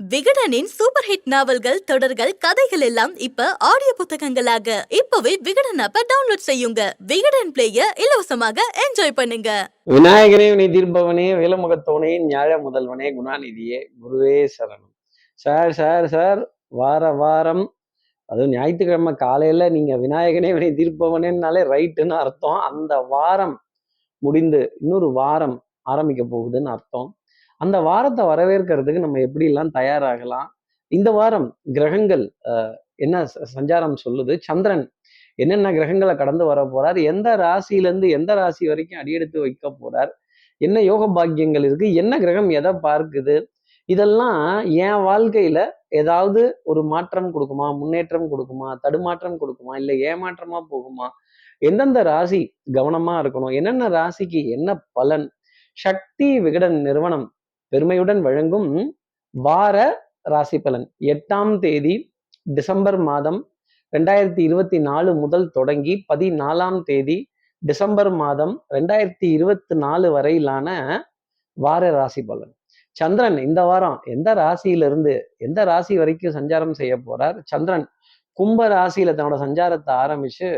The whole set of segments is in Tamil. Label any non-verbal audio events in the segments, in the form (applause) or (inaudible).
விகடனின் சூப்பர் ஹிட் நாவல்கள் தொடர்கள் கதைகள் எல்லாம் இப்ப ஆடியோ புத்தகங்களாக. இப்பவே விகடன் ஆப்ப டவுன்லோட் செய்யுங்க. விகடன் பிளேய இலவசமாக என்ஜாய் பண்ணுங்க. விநாயகனே வினை தீர்ப்பவனே வேலமுகத்தவனே ஞாழ முதல்வனே குணாநிதியே குருவே சரணம். சார் சார் சார் வார வாரம் அதுவும் ஞாயிற்றுக்கிழமை காலையில நீங்க விநாயகனே வினை தீர்ப்பவனேனாலே ரைட்டுன்னு அர்த்தம். அந்த வாரம் முடிந்து இன்னொரு வாரம் ஆரம்பிக்க போகுதுன்னு அர்த்தம். அந்த வாரத்தை வரவேற்கிறதுக்கு நம்ம எப்படிலாம் தயாராகலாம்? இந்த வாரம் கிரகங்கள் அஹ், என்ன ச- சஞ்சாரம் சொல்லுது? சந்திரன் என்னென்ன கிரகங்களை கடந்து வர போறார்? எந்த ராசியிலேருந்து எந்த ராசி வரைக்கும் அடியெடுத்து வைக்க போறார்? என்ன யோக பாக்கியங்கள் இருக்கு? என்ன கிரகம் எதை பார்க்குது? இதெல்லாம் என் வாழ்க்கையில ஏதாவது ஒரு மாற்றம் கொடுக்குமா? முன்னேற்றம் கொடுக்குமா? தடுமாற்றம் கொடுக்குமா? இல்லை ஏமாற்றமா போகுமா? எந்தெந்த ராசி கவனமா இருக்கணும்? என்னென்ன ராசிக்கு என்ன பலன்? சக்தி விகடன் நிறுவனம் பெருமையுடன் வழங்கும் வார ராசி பலன். எட்டாம் தேதி டிசம்பர் மாதம் ரெண்டாயிரத்தி இருபத்தி நாலு முதல் தொடங்கி பதினாலாம் தேதி டிசம்பர் மாதம் ரெண்டாயிரத்தி இருபத்தி நாலு வரையிலான வார ராசி பலன். சந்திரன் இந்த வாரம் எந்த ராசியிலிருந்து எந்த ராசி வரைக்கும் சஞ்சாரம் செய்ய போறார்? சந்திரன் கும்ப ராசியில தன்னோட சஞ்சாரத்தை ஆரம்பிச்சு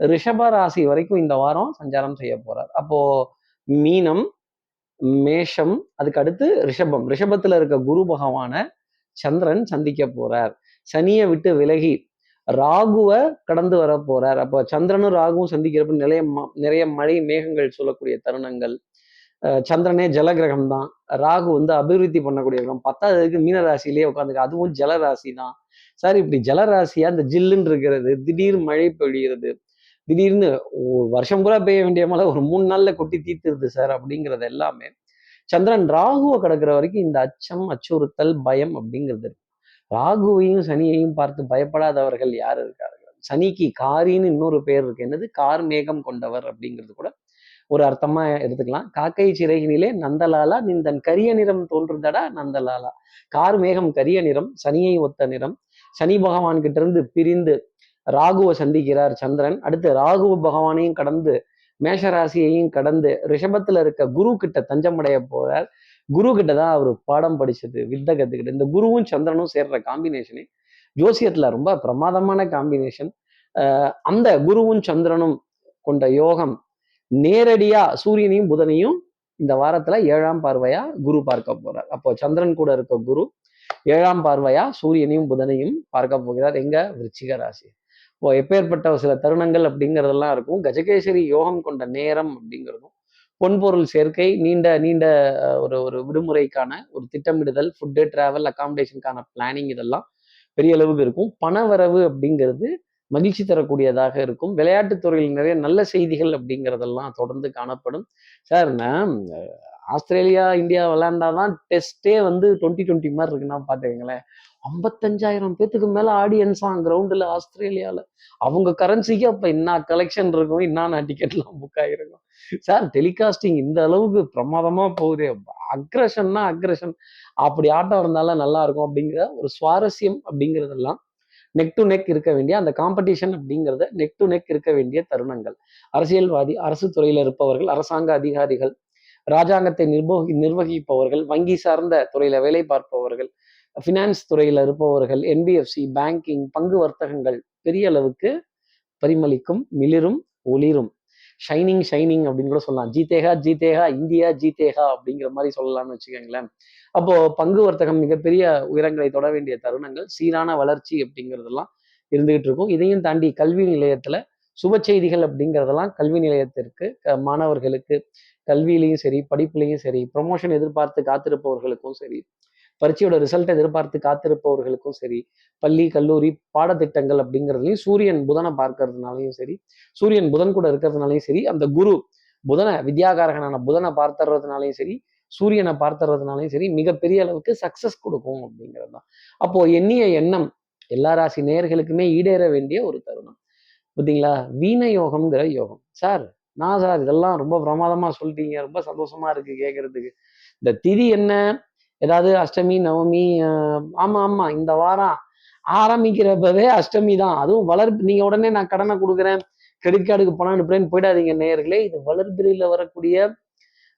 ரிஷப ராசி வரைக்கும் இந்த வாரம் சஞ்சாரம் செய்ய போறார். அப்போ மீனம் மேஷம் அதுக்கு அடுத்து ரிஷபம். ரிஷபத்துல இருக்க குரு பகவான சந்திரன் சந்திக்க போறார். சனியை விட்டு விலகி ராகுவை கடந்து வர போறார். அப்போ சந்திரனும் ராகுவும் சந்திக்கிறப்ப நிறைய ம- நிறைய மழை மேகங்கள் சொல்லக்கூடிய தருணங்கள். அஹ் சந்திரனே ஜலகிரகம் தான். ராகு வந்து அபிவிருத்தி பண்ணக்கூடிய கிரகம். பத்தாவதுக்கு மீன ராசியிலேயே உட்காந்துக்க அதுவும் ஜலராசி தான் சார் இப்படி ஜலராசியா அந்த ஜில்லுன்னு இருக்கிறது திடீர் மழை பொழியிறது திடீர்னு வருஷம் பூரா பெய்ய வேண்டிய மழை ஒரு மூணு நாள்ல கொட்டி தீர்த்துருது சார் அப்படிங்கிறது எல்லாமே. சந்திரன் ராகுவை கடக்கிற வரைக்கும் இந்த அச்சம் அச்சுறுத்தல் பயம் அப்படிங்கிறது இருக்கு. ராகுவையும் சனியையும் பார்த்து பயப்படாதவர்கள் யார் இருக்கார்கள்? சனிக்கு காரின்னு இன்னொரு பேர் இருக்கு. என்னது? கார் மேகம் கொண்டவர் அப்படிங்கிறது கூட ஒரு அர்த்தமா எடுத்துக்கலாம். காக்கை சிறைகளிலே நந்தலாலா நிந்தன் கரிய நிறம் தோன்றுதடா நந்தலாலா? கார் மேகம் கரிய நிறம் சனியை ஒத்த நிறம். சனி பகவான் கிட்ட இருந்து பிரிந்து ராகுவை சந்திக்கிறார் சந்திரன். அடுத்து ராகுவ பகவானையும் கடந்து மேஷ ராசியையும் கடந்து ரிஷபத்துல இருக்க குரு கிட்ட தஞ்சமடைய போறார். குரு கிட்ட தான் அவர் பாடம் படிச்சது வித்த கத்துக்கிட்டு. இந்த குருவும் சந்திரனும் சேர்ற காம்பினேஷனே ஜோசியத்துல ரொம்ப பிரமாதமான காம்பினேஷன் அந்த குருவும் சந்திரனும் கொண்ட யோகம் நேரடியா சூரியனையும் புதனையும் இந்த வாரத்துல ஏழாம் பார்வையா குரு பார்க்க போறார். அப்போ சந்திரன் கூட இருக்க குரு ஏழாம் பார்வையா சூரியனையும் புதனையும் பார்க்க போகிறார். எங்க? விருச்சிக ராசி எப்பேற்பட்ட சில தருணங்கள் அப்படிங்கிறதெல்லாம் இருக்கும். கஜகேசரி யோகம் கொண்ட நேரம் அப்படிங்கிறதும் பொன்பொருள் சேர்க்கை நீண்ட நீண்ட ஒரு ஒரு விடுமுறைக்கான ஒரு திட்டமிடுதல் ஃபுட்டு டிராவல் அகாமடேஷனுக்கான பிளானிங் இதெல்லாம் பெரிய அளவுக்கு இருக்கும். பணவரவு அப்படிங்கிறது மகிழ்ச்சி தரக்கூடியதாக இருக்கும். விளையாட்டுத் துறையில் நிறைய நல்ல செய்திகள் அப்படிங்கிறதெல்லாம் தொடர்ந்து காணப்படும். சார் நான் ஆஸ்திரேலியா இந்தியா விளையாண்டாதான் டெஸ்ட்டே வந்து டுவெண்ட்டி டுவெண்ட்டி மாதிரி இருக்குன்னா பார்த்துக்கங்களேன் ஐம்பத்தஞ்சாயிரம் பேத்துக்கு மேல ஆடியன்ஸாம் கிரவுண்டில் ஆஸ்திரேலியாவில் அவங்க கரன்சிக்கு அப்போ என்ன கலெக்ஷன் இருக்கும் என்ன டிக்கெட்லாம் புக் ஆகிருக்கும் சார் டெலிகாஸ்டிங் இந்த அளவுக்கு பிரமாதமா போகுதே. அக்ரஷன்னா அக்ரஷன் அப்படி ஆட்டம் இருந்தாலும் நல்லா இருக்கும் அப்படிங்கிற ஒரு சுவாரஸ்யம் அப்படிங்கிறதெல்லாம் நெக் டு நெக் இருக்க வேண்டிய அந்த காம்படிஷன் அப்படிங்கிறத நெக் டு நெக் இருக்க வேண்டிய தருணங்கள். அரசியல்வாதி அரசு துறையில இருப்பவர்கள் அரசாங்க அதிகாரிகள் ராஜாங்கத்தை நிர்வகி நிர்வகிப்பவர்கள் வங்கி சார்ந்த துறையில வேலை பார்ப்பவர்கள் ஃபினான்ஸ் துறையில இருப்பவர்கள் என்பிஎஃப்சி பேங்கிங் பங்கு வர்த்தகங்கள் பெரிய அளவுக்கு பரிமளிக்கும் மிளிரும் ஒளிரும். ஷைனிங் ஷைனிங் அப்படின்னு கூட சொல்லலாம். ஜீதேகா ஜீதேகா இந்தியா ஜீதேகா அப்படிங்கிற மாதிரி சொல்லலாம்னு வச்சுக்கோங்களேன். அப்போ பங்கு வர்த்தகம் மிகப்பெரிய உயரங்களை தொட வேண்டிய தருணங்கள் சீரான வளர்ச்சி அப்படிங்கிறதெல்லாம் இருந்துகிட்டு இருக்கும். இதையும் தாண்டி கல்வி நிலையத்துல சுப செய்திகள் அப்படிங்கிறதெல்லாம் கல்வி நிலையத்திற்கு மாணவர்களுக்கு கல்வியிலையும் சரி படிப்புலையும் சரி ப்ரொமோஷன் எதிர்பார்த்து காத்திருப்பவர்களுக்கும் சரி பரீட்சையோட ரிசல்ட்டை எதிர்பார்த்து காத்திருப்பவர்களுக்கும் சரி பள்ளி கல்லூரி பாடத்திட்டங்கள் அப்படிங்கிறதுலையும் சூரியன் புதனை பார்க்கறதுனாலையும் சரி சூரியன் புதன் கூட இருக்கிறதுனாலையும் சரி அந்த குரு புதனை வித்யாகாரகனான புதனை பார்த்துறதுனாலையும் சரி சூரியனை பார்த்துறதுனாலையும் சரி மிகப்பெரிய அளவுக்கு சக்சஸ் கொடுக்கும் அப்படிங்கிறது தான் அப்போ எண்ணிய எண்ணம் எல்லா ராசி நேயர்களுக்குமே ஈடேற வேண்டிய ஒரு தருணம். பார்த்தீங்களா? வீண யோகம்ங்கிற யோகம். சார் நான் சார் இதெல்லாம் ரொம்ப பிரமாதமாக சொல்லிட்டீங்க. ரொம்ப சந்தோஷமா இருக்கு கேட்கறதுக்கு இந்த திதி என்ன? ஏதாவது அஷ்டமி நவமி ஆஹ் ஆமா ஆமா இந்த வாரம் ஆரம்பிக்கிறப்பவே அஷ்டமி தான். அதுவும் வளர்ப்பு நீங்கள் உடனே நான் கடனை கொடுக்குறேன் கிரெடிட் கார்டுக்கு பணம் அனுப்புறேன்னு போயிடாதீங்க நேயர்களே. இது வளர்பிறையில வரக்கூடிய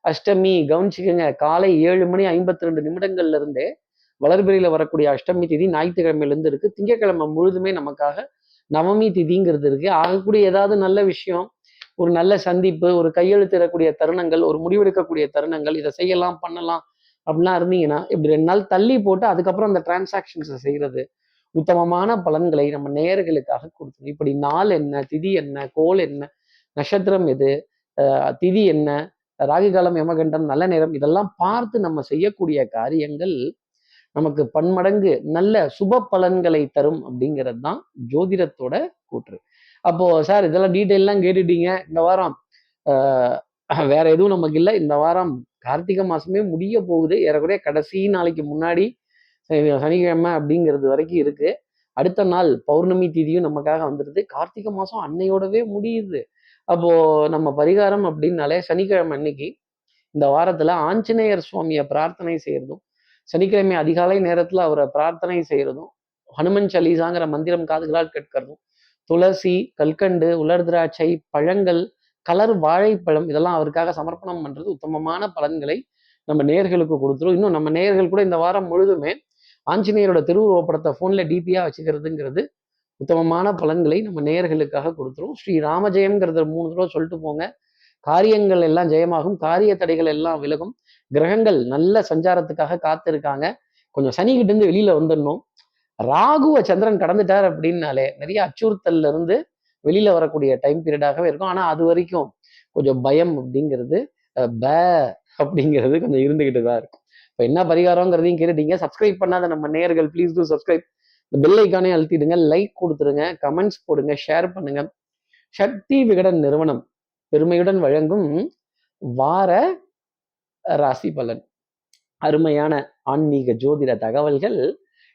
அஷ்டமி. கவனிச்சுக்கோங்க காலை ஏழு மணி ஐம்பத்தி ரெண்டு நிமிடங்கள்ல இருந்தே வளர்பிரியில் வரக்கூடிய அஷ்டமி திதி ஞாயிற்றுக்கிழமையிலேருந்து இருக்கு. திங்கக்கிழமை முழுதுமே நமக்காக நவமி திதிங்கிறது இருக்கு. ஆகக்கூடிய ஏதாவது நல்ல விஷயம் ஒரு நல்ல சந்திப்பு ஒரு கையெழுத்திடக்கூடிய தருணங்கள் ஒரு முடிவெடுக்கக்கூடிய தருணங்கள் இதை செய்யலாம் பண்ணலாம் அப்படிலாம் இருந்தீங்கன்னா இப்படி ரெண்டு நாள் தள்ளி போட்டு அதுக்கப்புறம் அந்த டிரான்சாக்ஷன்ஸை செய்யறது உத்தமமான பலன்களை நம்ம நேயர்களுக்காக கொடுக்கணும் இப்படி நாள் என்ன திதி என்ன கோல் என்ன நட்சத்திரம் எது திதி என்ன ராகுகாலம் யமகண்டம் நல்ல நேரம் இதெல்லாம் பார்த்து நம்ம செய்யக்கூடிய காரியங்கள் நமக்கு பன்மடங்கு நல்ல சுப பலன்களை தரும் அப்படிங்கிறது தான் ஜோதிடத்தோட கூற்று. அப்போ சார் இதெல்லாம் டீட்டெயிலாம் கேட்டுட்டீங்க. இந்த வாரம் ஆஹ் வேற எதுவும் நமக்கு இல்லை. இந்த வாரம் கார்த்திகை மாசமே முடிய போகுது. ஏறக்குறைய கடைசி நாளைக்கு முன்னாடி சனிக்கிழமை அப்படிங்கிறது வரைக்கும் இருக்கு. அடுத்த நாள் பௌர்ணமி திதியும் நமக்காக வந்துடுது கார்த்திகை மாசம் அன்னையோடவே முடியுது. அப்போ நம்ம பரிகாரம் அப்படின்னாலே சனிக்கிழமை அன்னைக்கு இந்த வாரத்துல ஆஞ்சநேயர் சுவாமியை பிரார்த்தனை செய்யறதும் சனிக்கிழமை அதிகாலை நேரத்துல அவரை பிரார்த்தனை செய்யறதும் ஹனுமன் சலீசாங்கிற மந்திரம் காதுகளால் கேட்கறதும் துளசி கல்கண்டு உலர் திராட்சை பழங்கள் கலர் வாழைப்பழம் இதெல்லாம் அவருக்காக சமர்ப்பணம் பண்ணுறது உத்தமமான பலன்களை நம்ம நேர்களுக்கு கொடுத்துரும். இன்னும் நம்ம நேர்கள் கூட இந்த வாரம் முழுதுமே ஆஞ்சநேயரோட திருவுருவப்படத்தை ஃபோனில் டிபியாக வச்சுக்கிறதுங்கிறது உத்தமமான பலன்களை நம்ம நேயர்களுக்காக கொடுத்துரும். ஸ்ரீ ராமஜெயம்ங்கிறத மூணு தடவை சொல்லிட்டு போங்க. காரியங்கள் எல்லாம் ஜெயமாகும். காரிய தடைகள் எல்லாம் விலகும். கிரகங்கள் நல்ல சஞ்சாரத்துக்காக காத்திருக்காங்க. கொஞ்சம் சனிக்கிட்டேருந்து வெளியில் வெளியில வந்துடணும். ராகுவ சந்திரன் கடந்துட்டார் அப்படின்னாலே நிறைய அச்சுறுத்தல்ல இருந்து வெளியில வரக்கூடிய டைம் பீரியடாகவே இருக்கும். ஆனா அது வரைக்கும் கொஞ்சம் பயம் அப்படிங்கிறது ப அப்படிங்கிறது கொஞ்சம் இருந்துகிட்டு தான் இருக்கும். இப்போ என்ன பரிகாரங்கிறதையும் கேட்டுட்டீங்க. சப்ஸ்கிரைப் பண்ணாத நம்ம நேயர்கள் ப்ளீஸ் டூ சப்ஸ்கிரைப் இந்த பெல் ஐக்கானே அழுத்திடுங்க. லைக் கொடுத்துருங்க. கமெண்ட்ஸ் போடுங்க. ஷேர் பண்ணுங்க. சக்தி விகடன் நிறுவனம் பெருமையுடன் வழங்கும் வார ராசி பலன். அருமையான ஆன்மீக ஜோதிட தகவல்கள்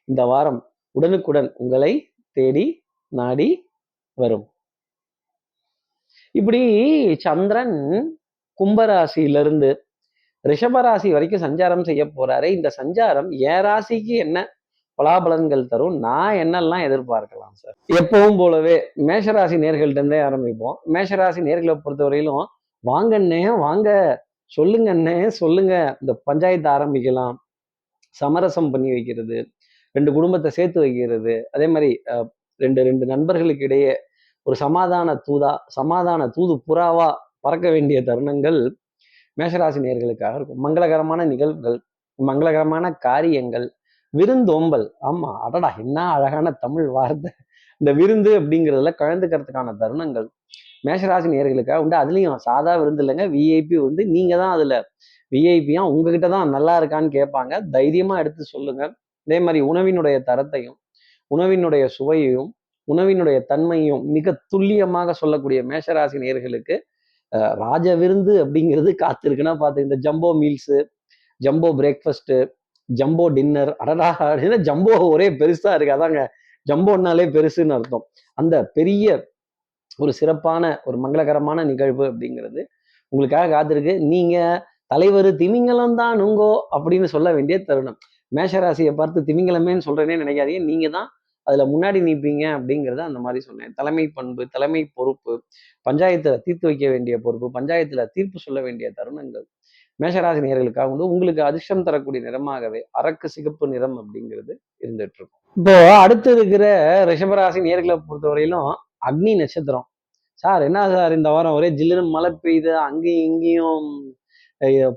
இந்த வாரம் உடனுக்குடன் உங்களை தேடி நாடி வரும். இப்படி சந்திரன் கும்பராசியிலிருந்து ரிஷபராசி வரைக்கும் சஞ்சாரம் செய்ய போறாரு. இந்த சஞ்சாரம் ஏ ராசிக்கு என்ன பலாபலன்கள் தரும்? நான் என்னெல்லாம் எதிர்பார்க்கலாம் சார் எப்பவும் போலவே மேஷராசி நேர்கள்ட்டே இருந்தே ஆரம்பிப்போம். மேஷராசி நேர்களை பொறுத்தவரையிலும் வாங்கண்ணே வாங்க. சொல்லுங்கண்ணே சொல்லுங்க. இந்த பஞ்சாயத்து ஆரம்பிக்கலாம். சமரசம் பண்ணி வைக்கிறது. ரெண்டு குடும்பத்தை சேர்த்து வைக்கிறது. அதே மாதிரி ரெண்டு ரெண்டு நண்பர்களுக்கு இடையே ஒரு சமாதான தூதா சமாதான தூது புறாவா பறக்க வேண்டிய தருணங்கள் மேஷராசி நேர்களுக்காக இருக்கும். மங்களகரமான நிகழ்வுகள் மங்களகரமான காரியங்கள் விருந்தோம்பல் ஆமா அடடா என்ன அழகான தமிழ் வார்த்தை. இந்த விருந்து அப்படிங்கிறதுல கலந்துக்கிறதுக்கான தருணங்கள். மேஷராசி நேர்களுக்காக உண்டு. அதுலயும் சாதா விருந்து இல்லைங்க விஐபி வந்து நீங்க தான் அதுல விஐபியா உங்ககிட்ட தான் நல்லா இருக்கான்னு கேட்பாங்க. தைரியமா எடுத்து சொல்லுங்க. அதே மாதிரி உணவினுடைய தரத்தையும் உணவினுடைய சுவையையும் உணவினுடைய தன்மையும் மிக துல்லியமாக சொல்லக்கூடிய மேஷராசி நேர்களுக்கு ராஜ விருந்து அப்படிங்கிறது காத்திருக்குன்னா பார்த்து இந்த jumbo meals jumbo breakfast jumbo dinner அடடா அப்படின்னா ஜம்போ ஒரே பெருசா இருக்கு. அதாங்க ஜம்போன்னாலே பெருசுன்னு அர்த்தம். அந்த பெரிய ஒரு சிறப்பான ஒரு மங்களகரமான நிகழ்வு அப்படிங்கிறது உங்களுக்காக காத்திருக்கு. நீங்க தலைவர் திமிங்கலம் தான் நுங்கோ அப்படின்னு சொல்ல வேண்டிய தருணம். மேஷராசியை பார்த்து திமிங்கலமேன்னு சொல்றேனே நினைக்காதீங்க. நீங்க தான் அதுல முன்னாடி நிற்பீங்க அப்படிங்கிறத அந்த மாதிரி சொன்னேன். தலைமை பண்பு தலைமை பொறுப்பு பஞ்சாயத்துல தீர்த்து வைக்க வேண்டிய பொறுப்பு பஞ்சாயத்துல தீர்ப்பு சொல்ல வேண்டிய தருணங்கள் மேஷராசி நேர்களுக்காக வந்து உங்களுக்கு அதிர்ஷ்டம் தரக்கூடிய நிறமாகவே அரக்கு சிகப்பு நிறம் அப்படிங்கிறது இருந்துட்டு இருக்கும் இப்போ அடுத்து இருக்கிற ரிஷபராசி நேர்களை பொறுத்தவரையிலும் அக்னி நட்சத்திரம். சார் என்ன சார் இந்த வாரம் ஒரே ஜில்லுன்னு மழை பெய்யுது அங்கேயும் இங்கேயும்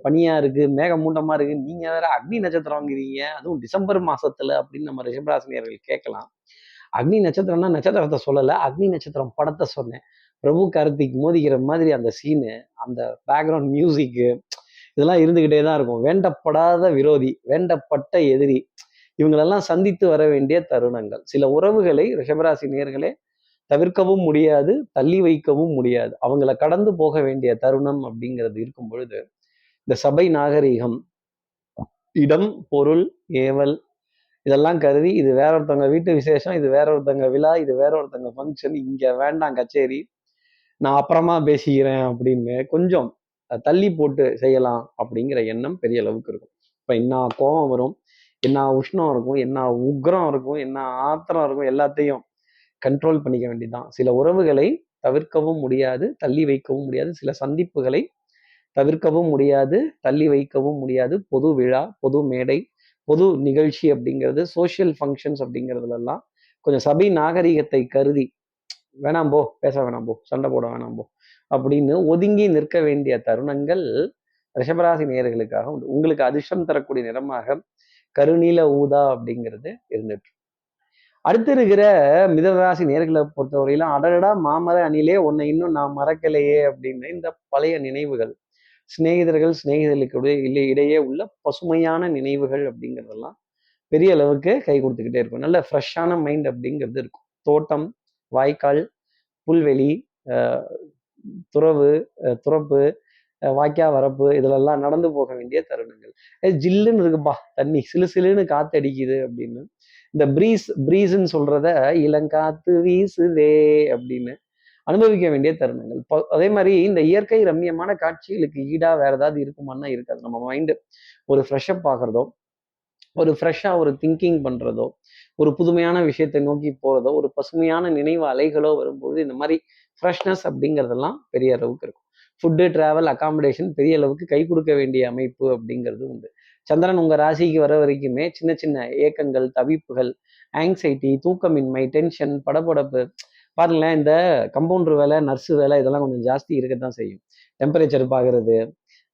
பனியா இருக்கு மேகமூட்டமா இருக்கு. நீங்க வேற அக்னி நட்சத்திரம் வாங்குறீங்க அதுவும் டிசம்பர் மாசத்துல அப்படின்னு நம்ம ரிஷபராசினியர்கள் கேட்கலாம். அக்னி நட்சத்திரம்னா நட்சத்திரத்தை சொல்லலை. அக்னி நட்சத்திரம் படத்தை சொன்னேன். பிரபு கார்த்திக் மோதிக்கிற மாதிரி அந்த சீனு அந்த பேக்ரவுண்ட் மியூசிக்கு இதெல்லாம் இருந்துக்கிட்டே தான் இருக்கும். வேண்டப்படாத விரோதி வேண்டப்பட்ட எதிரி இவங்களெல்லாம் சந்தித்து வர வேண்டிய தருணங்கள். சில உறவுகளை ரிஷபராசி நேர்களே தவிர்க்கவும் முடியாது தள்ளி வைக்கவும் முடியாது. அவங்கள கடந்து போக வேண்டிய தருணம் அப்படிங்கிறது இருக்கும் பொழுது இந்த சபை நாகரீகம் இடம் பொருள் ஏவல் இதெல்லாம் கருதி இது வேற ஒருத்தவங்க வீட்டு விசேஷம் இது வேற ஒருத்தவங்க விழா இது வேற ஒருத்தவங்க ஃபங்க்ஷன் இங்கே வேண்டாம் கச்சேரி நான் அப்புறமா பேசிக்கிறேன் அப்படின்னு கொஞ்சம் தள்ளி போட்டு செய்யலாம் அப்படிங்கிற எண்ணம் பெரிய அளவுக்கு இருக்கும். இப்போ என்ன கோபம் வரும் என்ன உஷ்ணம் இருக்கும் என்ன உக்ரம் இருக்கும் என்ன ஆத்திரம் இருக்கும் எல்லாத்தையும் கண்ட்ரோல் பண்ணிக்க வேண்டியதுதான். சில உறவுகளை தவிர்க்கவும் முடியாது தள்ளி வைக்கவும் முடியாது சில சந்திப்புகளை தவிர்க்கவும் முடியாது தள்ளி வைக்கவும் முடியாது. பொது விழா பொது மேடை பொது நிகழ்ச்சி அப்படிங்கிறது சோஷியல் ஃபங்க்ஷன்ஸ் அப்படிங்கிறதுலலாம் கொஞ்சம் சபை நாகரிகத்தை கருதி வேணாம் போ பேச வேணாம் போ சண்டை போட வேணாம் போ அப்படின்னு ஒதுங்கி நிற்க வேண்டிய தருணங்கள் ரிஷபராசி நேயர்களுக்காக உண்டு. உங்களுக்கு அதிர்ஷ்டம் தரக்கூடிய நிறமாக கருநீல ஊதா அப்படிங்கிறது இருந்துட்டு. அடுத்து இருக்கிற மிதனராசி நேர்களை பொறுத்தவரையிலும் அடடடா மாமர அணிலே உன்னை இன்னும் நான் மறக்கலையே அப்படின்னு இந்த பழைய நினைவுகள். சிநேகிதர்கள் சிநேகிதர்களுக்கு இல்லை இடையே உள்ள பசுமையான நினைவுகள் அப்படிங்கிறதெல்லாம் பெரிய அளவுக்கு கை கொடுத்துக்கிட்டே இருக்கும். நல்ல ஃப்ரெஷ்ஷான மைண்ட் அப்படிங்கிறது இருக்கும். தோட்டம் வாய்க்கால் புல்வெளி துறவு துறப்பு வாய்க்கா வரப்பு இதுலெல்லாம் நடந்து போக வேண்டிய தருணங்கள். ஜில்லுன்னு இருக்குப்பா தண்ணி. சிலு சிலுன்னு காத்தடிக்குது அப்படின்னு. இந்த ப்ரீஸ் ப்ரீஸ்ன்னு சொல்றத இளங்காத்து வீசுதே அப்படின்னு அனுபவிக்க வேண்டிய தருணங்கள். இப்போ அதே மாதிரி இந்த இயற்கை ரம்மியமான காட்சிகளுக்கு ஈடா வேற ஏதாவது இருக்குமான்னா இருக்காது. நம்ம மைண்டு ஒரு ஃப்ரெஷ்அப் ஆகிறதோ ஒரு ஃப்ரெஷ்ஷாக ஒரு திங்கிங் பண்ணுறதோ ஒரு புதுமையான விஷயத்தை நோக்கி போகிறதோ ஒரு பசுமையான நினைவு அலைகளோ வரும்போது இந்த மாதிரி ஃப்ரெஷ்னஸ் அப்படிங்கிறதெல்லாம் பெரிய அளவுக்கு இருக்கும். ஃபுட்டு ட்ராவல் அகாமடேஷன் பெரிய அளவுக்கு கை கொடுக்க வேண்டிய அமைப்பு அப்படிங்கிறது உண்டு. சந்திரன் உங்கள் ராசிக்கு வர வரைக்குமே சின்ன சின்ன ஏக்கங்கள் தவிப்புகள் ஆங்ஸைட்டி தூக்கமின்மை டென்ஷன் படபடப்பு பாருங்களேன் இந்த கம்பவுண்டர் வேலை நர்ஸு வேலை இதெல்லாம் கொஞ்சம் ஜாஸ்தி இருக்கத்தான் செய்யும். டெம்பரேச்சர் பார்க்கறது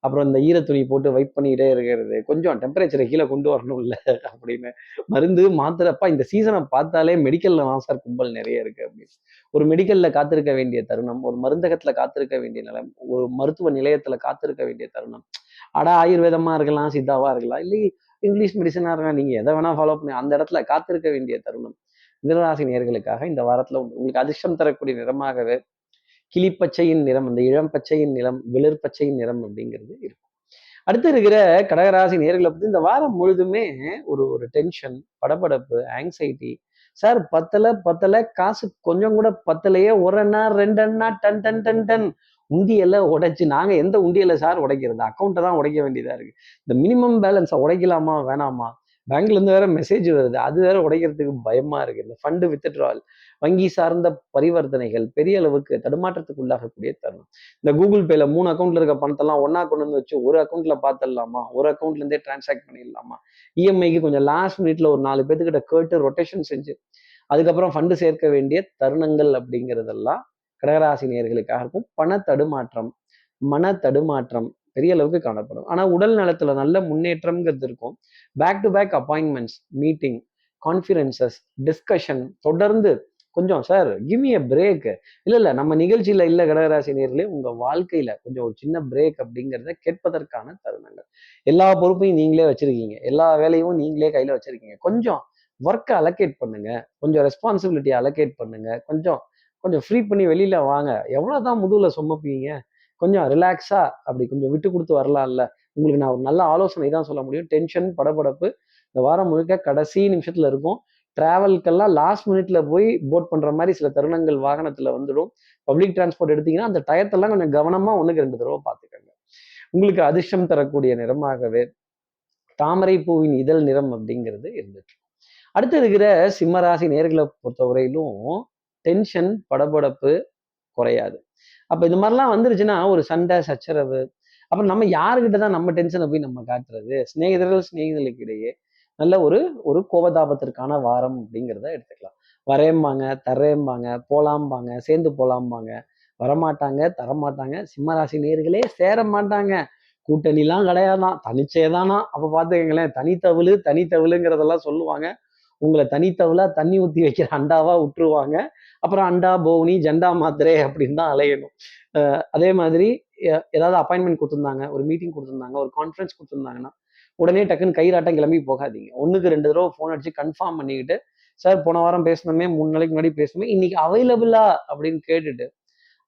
அப்புறம் இந்த ஈரத்துணி போட்டு வைப் பண்ணிக்கிட்டே இருக்கிறது கொஞ்சம் டெம்பரேச்சரை கீழே கொண்டு வரணும்ல அப்படின்னு. மருந்து மாத்திரப்பா இந்த சீசனை பார்த்தாலே மெடிக்கல்ல தான் சார் கும்பல் நிறைய இருக்கு அப்படின்னு. ஒரு மெடிக்கல்ல காத்திருக்க வேண்டிய தருணம் ஒரு மருந்தகத்துல காத்திருக்க வேண்டிய நிலம் ஒரு மருத்துவ நிலையத்துல காத்திருக்க வேண்டிய தருணம். அடா ஆயுர்வேதமா இருக்கலாம் சித்தாவா இருக்கலாம் இல்லை இங்கிலீஷ் மெடிசனா இருக்கலாம் நீங்க எதை வேணா ஃபாலோ பண்ணி அந்த இடத்துல காத்திருக்க வேண்டிய தருணம். மிதனராசி நேர்களுக்காக இந்த வாரத்துல உங்களுக்கு அதிர்ஷ்டம் தரக்கூடிய நிறமாகவே கிளிப்பச்சையின் நிறம் அந்த இளம் பச்சையின் நிறம் வெளிர் பச்சையின் நிறம் அப்படிங்கிறது இருக்கும். அடுத்து இருக்கிற கடகராசி நேர்களை பத்தி இந்த வாரம் முழுதுமே ஒரு ஒரு டென்ஷன் படபடப்பு ஆங்ஸைட்டி சார் பத்தல பத்தல காசு கொஞ்சம் கூட பத்தலையே ஒரு அண்ணா ரெண்டு அண்ணா டன் டன் டன் டன். உண்டியல உடைச்சு நாங்க எந்த உண்டியல சார் உடைக்கிறது? அக்கௌண்ட்டை தான் உடைக்க வேண்டியதா இருக்கு. இந்த மினிமம் பேலன்ஸை உடைக்கலாமா வேணாமா? பேங்க்லேருந்து வேற மெசேஜ் வருது. அது வேற உடைக்கிறதுக்கு பயமா இருக்கு. இந்த ஃபண்டு வித்ட்ரால் வங்கி சார்ந்த பரிவர்த்தனைகள் பெரிய அளவுக்கு தடுமாற்றத்துக்கு உள்ளாகக்கூடிய தருணம். இந்த கூகுள் பேல மூணு அக்கௌண்ட்ல இருக்க பணத்தெல்லாம் ஒன்னா கொண்டு வந்து வச்சு ஒரு அக்கௌண்ட்ல பார்த்துடலாமா ஒரு அக்கௌண்ட்ல இருந்தே டிரான்சாக்ட் பண்ணிடலாமா? இஎம்ஐக்கு கொஞ்சம் லாஸ்ட் மினிட்ல ஒரு நாலு பேத்துக்கிட்ட கேட்டு ரொட்டேஷன் செஞ்சு அதுக்கப்புறம் ஃபண்டு சேர்க்க வேண்டிய தருணங்கள் அப்படிங்கிறதெல்லாம் கடகராசி நேர்களுக்காக இருக்கும் பண தடுமாற்றம் மன தடுமாற்றம் பெரிய அளவுக்கு காணப்படும். ஆனால் உடல் நலத்துல நல்ல முன்னேற்றம்ங்கிறது இருக்கும். Back to back appointments meeting conferences discussion தொடர்ந்து கொஞ்சம் சார் கிவ் எ பிரேக் இல்லை இல்லை நம்ம நிகழ்ச்சியில் இல்லை கடகராசி நேர்களே உங்கள் வாழ்க்கையில் கொஞ்சம் ஒரு சின்ன பிரேக் அப்படிங்கிறத கேட்பதற்கான தருணங்கள். எல்லா பொறுப்பையும் நீங்களே வச்சுருக்கீங்க. எல்லா வேலையும் நீங்களே கையில் வச்சுருக்கீங்க. கொஞ்சம் ஒர்க்கை அலோகேட் பண்ணுங்க. கொஞ்சம் ரெஸ்பான்சிபிலிட்டியை அலோகேட் பண்ணுங்க. கொஞ்சம் கொஞ்சம் ஃப்ரீ பண்ணி வெளியில் வாங்க. எவ்வளோ தான் முதுகில் சுமப்பீங்க? கொஞ்சம் ரிலாக்ஸா அப்படி கொஞ்சம் விட்டு கொடுத்து வரலாம்ல. உங்களுக்கு நான் ஒரு நல்ல ஆலோசனை தான் சொல்ல முடியும். டென்ஷன் படபடப்பு. இந்த வாரம் முழுக்க கடைசி நிமிஷத்துல இருக்கும். டிராவல்க்கெல்லாம் லாஸ்ட் மினிட்ல போய் போட் பண்ற மாதிரி சில தருணங்கள் வாகனத்துல வந்துடும். பப்ளிக் டிரான்ஸ்போர்ட் எடுத்தீங்கன்னா அந்த டயத்தெல்லாம் கொஞ்சம் கவனமா ஒண்ணுக்கு ரெண்டு தடவை பார்த்துக்கோங்க. உங்களுக்கு அதிர்ஷ்டம் தரக்கூடிய நிறமாகவே தாமரை பூவின் இதழ் நிறம் அப்படிங்கிறது இருந்துட்டு அடுத்து இருக்கிற சிம்மராசி நேர்களை பொறுத்தவரையிலும் டென்ஷன் படபடப்பு குறையாது. அப்போ இது மாதிரிலாம் வந்துருச்சுன்னா ஒரு சண்டை சச்சரவு. அப்புறம் நம்ம யாருக்கிட்ட தான் நம்ம டென்ஷனை போய் நம்ம காட்டுறது? சிநேகிதர்கள் சிநேகிதர்களுக்கு இடையே நல்ல ஒரு ஒரு கோபதாபத்திற்கான வாரம் அப்படிங்கிறத எடுத்துக்கலாம். வரேம்பாங்க தரேம்பாங்க போலாம்பாங்க சேர்ந்து போலாம்பாங்க. வரமாட்டாங்க தரமாட்டாங்க. சிம்மராசி நேர்களே சேர மாட்டாங்க கூட்டணிலாம் கிடையாதான். தனிச்சேதானா அப்போ பார்த்துக்கங்களேன். தனித்தவிழு தனித்தவிழுங்கிறதெல்லாம் சொல்லுவாங்க. உங்களை தனித்தவளா தண்ணி ஊத்தி வைக்கிற அண்டாவா விட்டுருவாங்க அப்புறம் அண்டா போனி ஜெண்டா மாத்திரை அப்படின்னு தான் அலையணும். அதே மாதிரி ஏதாவது அப்பாயின்மெண்ட் கொடுத்துருந்தாங்க ஒரு மீட்டிங் கொடுத்துருந்தாங்க ஒரு கான்ஃபரன்ஸ் கொடுத்துருந்தாங்கன்னா உடனே டக்குன்னு கைராட்டம் கிளம்பி போகாதீங்க. ஒன்றுக்கு ரெண்டு தடவை ஃபோன் அடிச்சு கன்ஃபார்ம் பண்ணிக்கிட்டு சார் போன வாரம் பேசணுமே மூணு நாளைக்கு முன்னாடி பேசணுமே இன்னைக்கு அவைலபிளா அப்படின்னு கேட்டுட்டு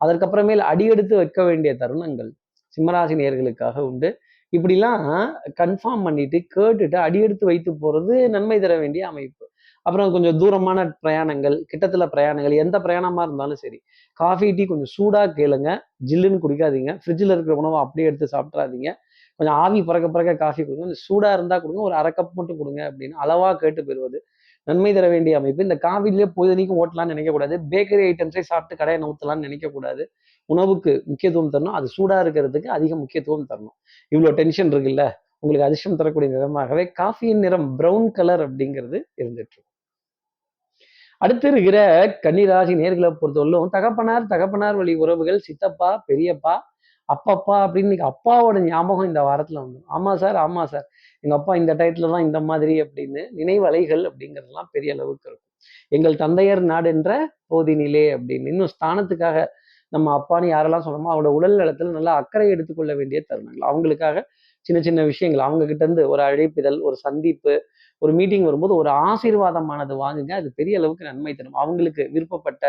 அதற்கப்புறமேல் அடியெடுத்து வைக்க வேண்டிய தருணங்கள் சிம்மராசி நேர்களுக்காக உண்டு. இப்படிலாம் கன்ஃபார்ம் பண்ணிட்டு கேட்டுட்டு அடியெடுத்து வைத்து போறது நன்மை தர வேண்டிய அமைப்பு. அப்புறம் கொஞ்சம் தூரமான பிரயாணங்கள் கிட்டத்துல பிரயாணங்கள் எந்த பிரயாணமா இருந்தாலும் சரி. காஃபி டீ கொஞ்சம் சூடா கேளுங்க. ஜில்லுன்னு குடிக்காதீங்க. ஃப்ரிட்ஜில் இருக்கிற உணவை அப்படியே எடுத்து சாப்பிட்றாதீங்க கொஞ்சம் ஆவி பறக்க பறக்க காஃபி கொடுங்க. கொஞ்சம் சூடா இருந்தா கொடுங்க. ஒரு அரை கப் மட்டும் கொடுங்க அப்படின்னு அளவா கேட்டு பெறுவது நன்மை தர வேண்டிய அமைப்பு. இந்த காவிலேயே பொழுதனைக்கும் ஓட்டலாம்னு நினைக்கக்கூடாது. பேக்கரி ஐட்டம்ஸே சாப்பிட்டு கடையை நவுத்தலாம்னு நினைக்கக்கூடாது. உணவுக்கு முக்கியத்துவம் தரணும். அது சூடாக இருக்கிறதுக்கு அதிக முக்கியத்துவம் தரணும். இவ்வளோ டென்ஷன் இருக்குல்ல? உங்களுக்கு அதிர்ஷ்டம் தரக்கூடிய நிறமாகவே காஃபியின் நிறம் பிரவுன் கலர் அப்படிங்கிறது இருந்துட்டு அடுத்து இருக்கிற கன்னிராசி நேர்களை பொறுத்தவரையிலும் தகப்பனார் தகப்பனார் வழி உறவுகள் சித்தப்பா பெரியப்பா அப்பப்பா அப்படின்னு இன்னைக்கு அப்பாவோட ஞாபகம் இந்த வாரத்தில் வந்து ஆமாம் சார் ஆமாம் சார். எங்கள் அப்பா இந்த டயத்துல தான் இந்த மாதிரி அப்படின்னு நினைவலைகள் அப்படிங்கிறதுலாம் பெரிய அளவுக்கு இருக்கும். எங்கள் தந்தையர் நாடென்ற போதினிலே அப்படின்னு இன்னும் ஸ்தானத்துக்காக நம்ம அப்பான்னு யாரெல்லாம் சொல்றோமோ அவங்களோட உடல் நலத்துல நல்லா அக்கறை எடுத்துக்கொள்ள வேண்டிய தருணங்கள். அவங்களுக்காக சின்ன சின்ன விஷயங்கள். அவங்க இருந்து ஒரு அழைப்பிதழ் ஒரு சந்திப்பு ஒரு மீட்டிங் வரும்போது ஒரு ஆசீர்வாதமானது வாங்குங்க. அது பெரிய அளவுக்கு நன்மை தரும். அவங்களுக்கு விருப்பப்பட்ட